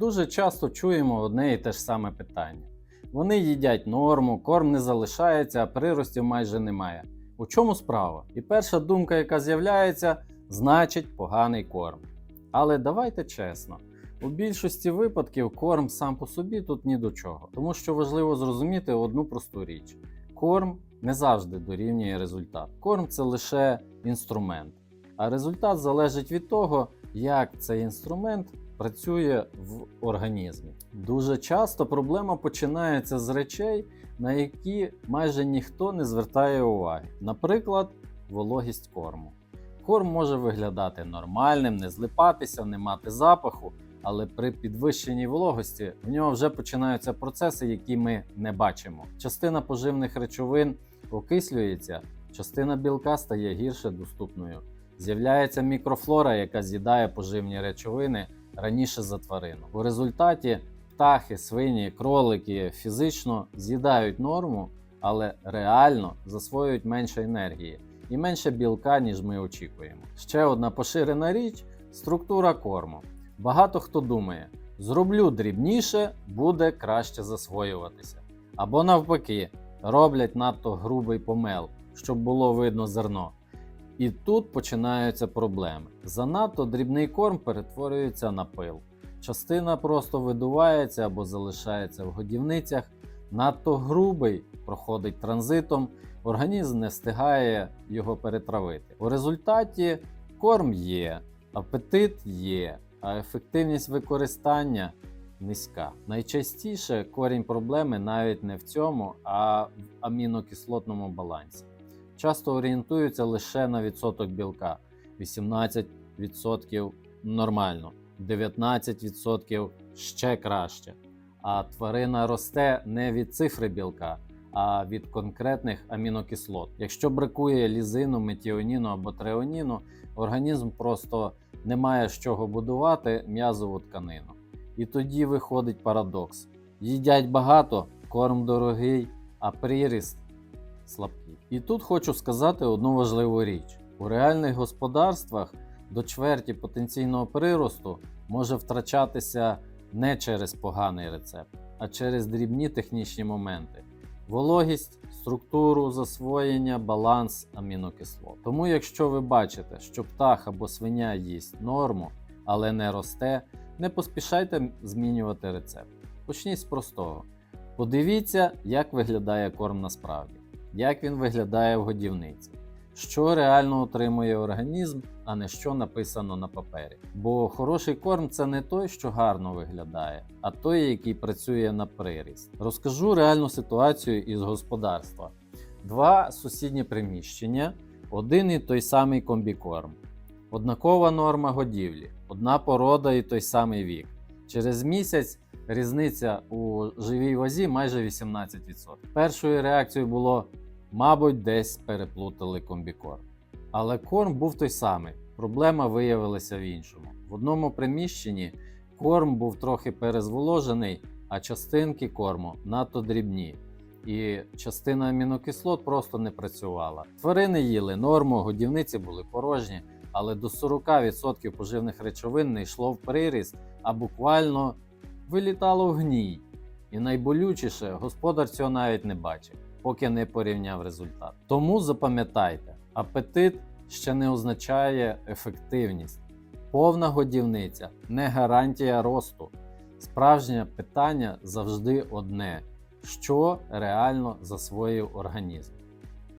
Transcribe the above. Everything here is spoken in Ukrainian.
Дуже часто чуємо одне і те ж саме питання. Вони їдять норму, корм не залишається, а приростів майже немає. У чому справа? І перша думка, яка з'являється, значить поганий корм. Але давайте чесно. У більшості випадків корм сам по собі тут ні до чого, тому що важливо зрозуміти одну просту річ: корм не завжди дорівнює результат. Корм це лише інструмент, а результат залежить від того, як цей інструмент працює в організмі. Дуже часто проблема починається з речей, на які майже ніхто не звертає уваги. Наприклад, вологість корму. Корм може виглядати нормальним, не злипатися, не мати запаху, але при підвищеній вологості в нього вже починаються процеси, які ми не бачимо. Частина поживних речовин окислюється, частина білка стає гірше доступною. З'являється мікрофлора, яка з'їдає поживні речовини раніше за тварину. У результаті птахи, свині, кролики фізично з'їдають норму, але реально засвоюють менше енергії і менше білка, ніж ми очікуємо. Ще одна поширена річ структура корму. Багато хто думає, зроблю дрібніше, буде краще засвоюватися. Або навпаки, роблять надто грубий помел, щоб було видно зерно. І тут починаються проблеми. Занадто дрібний корм перетворюється на пил. Частина просто видувається або залишається в годівницях. Надто грубий проходить транзитом, організм не встигає його перетравити. У результаті корм є, апетит є, а ефективність використання низька. Найчастіше корінь проблеми навіть не в цьому, а в амінокислотному балансі. Часто орієнтуються лише на відсоток білка: 18% нормально, 19% ще краще. А тварина росте не від цифри білка, а від конкретних амінокислот. Якщо бракує лізину, метіоніну або треоніну, організм просто не має з чого будувати м'язову тканину. І тоді виходить парадокс: їдять багато, корм дорогий, а приріст слабкий. І тут хочу сказати одну важливу річ: у реальних господарствах до чверті потенційного приросту може втрачатися не через поганий рецепт, а через дрібні технічні моменти. Вологість, структуру засвоєння, баланс амінокислот. Тому, якщо ви бачите, що птах або свиня їсть норму, але не росте, не поспішайте змінювати рецепт. Почніть з простого. Подивіться, як виглядає корм насправді, як він виглядає в годівниці, що реально отримує організм, а не що написано на папері. Бо хороший корм це не той, що гарно виглядає, а той, який працює на приріст. Розкажу реальну ситуацію із господарства: два сусідні приміщення, один і той самий комбікорм, однакова норма годівлі, одна порода і той самий вік. Через місяць різниця у живій вазі майже 18%. Першою реакцією було, мабуть, десь переплутали комбікорм. Але корм був той самий. Проблема виявилася в іншому. В одному приміщенні корм був трохи перезволожений, а частинки корму надто дрібні. І частина амінокислот просто не працювала. Тварини їли норму, годівниці були порожні, але до 40% поживних речовин не йшло в приріст, а буквально вилітало в гній. І найболючіше, господар цього навіть не бачив, поки не порівняв результат. Тому запам'ятайте, апетит ще не означає ефективність. Повна годівниця не гарантія росту. Справжнє питання завжди одне: що реально засвоїв організм.